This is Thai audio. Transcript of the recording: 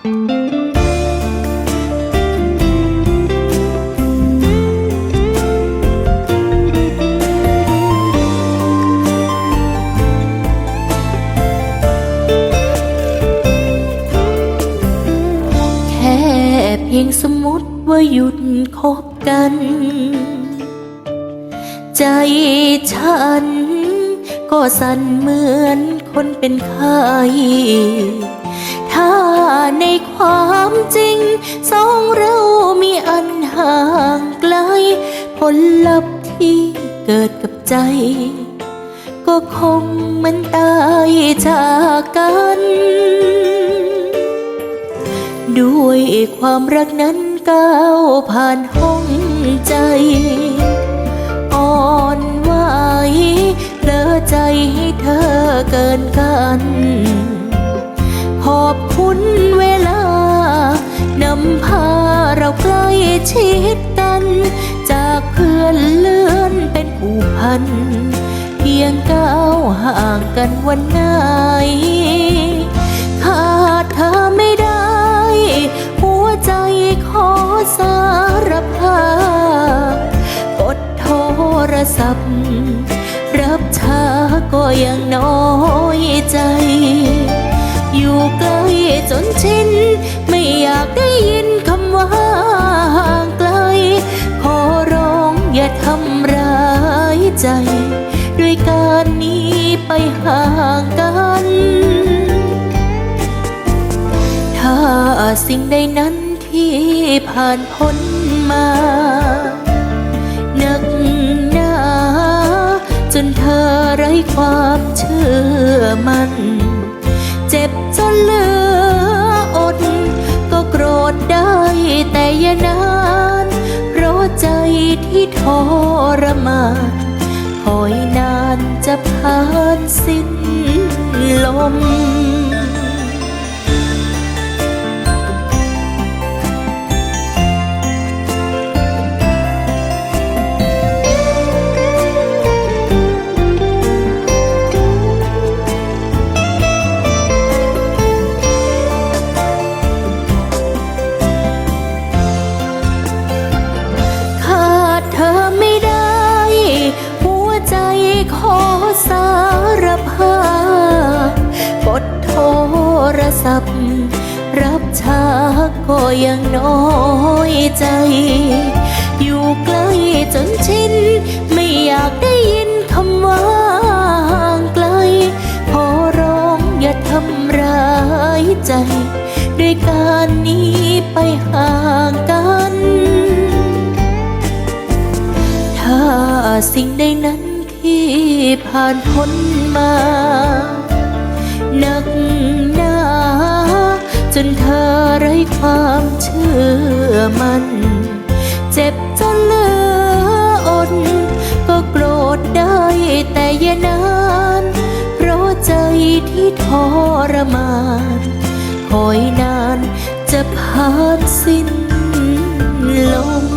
แค่เพียงสมมติว่าหยุดคบกัน ใจฉัน ก็สั่นเหมือนคนเป็นไข้ถ้า ในความจริง สองเรามีอันห่างไกล ผลลัพธ์ที่เกิดกับใจ ก็คงมันตายจากกัน ด้วยความรักนั้นก้าวผ่านห้องใจ อ่อนไหวเพลอใจให้เธอเกินกัน อบคุณเวลานำพาเราใกล้ชิดกัน จากเพื่อนเลื่อนเป็นผูกพัน เพียงก้าวห่างกันวันไหนขาดเธอไม่ได้ หัวใจขอสารภาพกดโทรศัพท์ รับช้าก็ยังน้อยใจ อยู่ใกล้จนชินไม่อยากได้ยินคำว่าห่างไกล ขอร้องอย่าทำร้ายใจ ด้วยการหนี้ไปห่างกัน ถ้าสิ่งใดนั้นที่ผ่านพ้นมาหนักหนาจนเธอไร้ความเชื่อมัน จ็บจนเหลืออด ก็โกรธได้แต่อย่านาน เพราะใจที่ทรมานคอยนานจะผ่านสิ้นลม ศัพท์ รับช้าก็ยังน้อยใจ อยู่ใกล้จนชิน ไม่อยากได้ยินคำว่าห่างไกล ขอร้องอย่าทำร้ายใจ ด้วยการหนี้ไปห่างกัน ถ้าสิ่งใดนั้นที่ผ่านพ้นมาหนัก จนเธอไร้ความเชื่อมัน เจ็บจนเหลืออด ก็โกรธได้แต่อย่านาน เพราะใจที่ทรมานคอยนานจะผ่านสิ้นลม